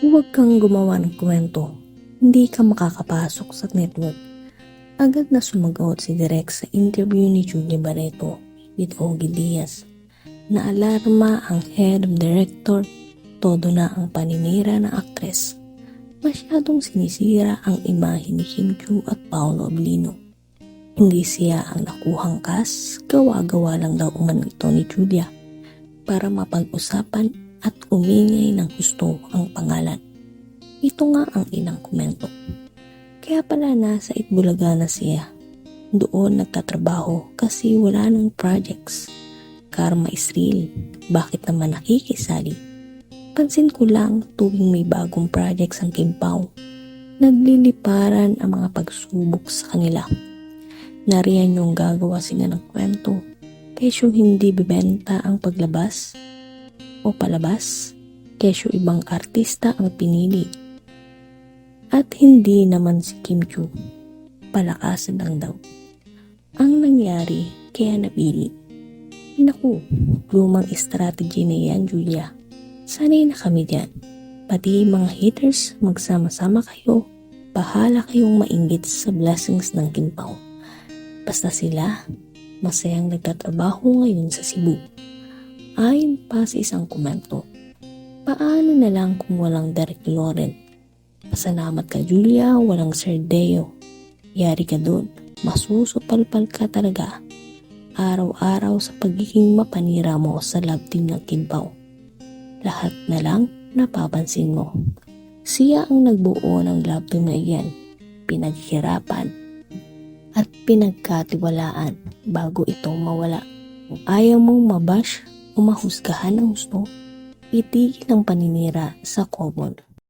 Huwag kang gumawa ng kwento. Hindi ka makakapasok sa network. Agad na sumagot si Direk sa interview ni Julia Barreto with Ogie Diaz. Naalarma ang head of director, todo na ang paninira ng aktres. Masyadong sinisira ang imahe ni Kim Chu at Paolo Ablino. Hindi siya ang nakuhang kas, gawa-gawa lang daw umano ito ni Julia para mapag-usapan at umingay ng gusto ang pangalan. Ito nga ang inang komento. Kaya pala nasa Itbulaga na siya. Doon nagtatrabaho kasi wala nang projects. Karma is real. Bakit naman nakikisali? Pansin ko lang tuwing may bagong projects ang Kimpaw. Nagliliparan ang mga pagsubok sa kanila. Nariyan yung gagawa sila ng kwento. Kesyo hindi bibenta ang paglabas o palabas. Kesyo ibang artista ang pinili. At hindi naman si Kim Chu. Palakasan lang daw. Ang nangyari kaya napili. Naku, lumang strategy na yan, Julia. Sanay na kami dyan. Pati mga haters, magsama-sama kayo. Bahala kayong mainggit sa blessings ng Kimpaw. Basta sila, masayang nagtatrabaho ngayon sa Cebu. Ayon pa sa isang komento, paano na lang kung walang Derek Loren? Pasalamat ka Julia, walang Sir Deo. Yari ka doon, masusupalpal ka talaga. Araw-araw sa pagiging mapanira mo sa love team ng Kimpaw. Lahat na lang napapansin mo. Siya ang nagbuo ng love team na iyan. Pinaghirapan at pinagkatiwalaan bago ito mawala. Ayaw mong mabash o mahusgahan ng gusto, itigil ang paninira sa common.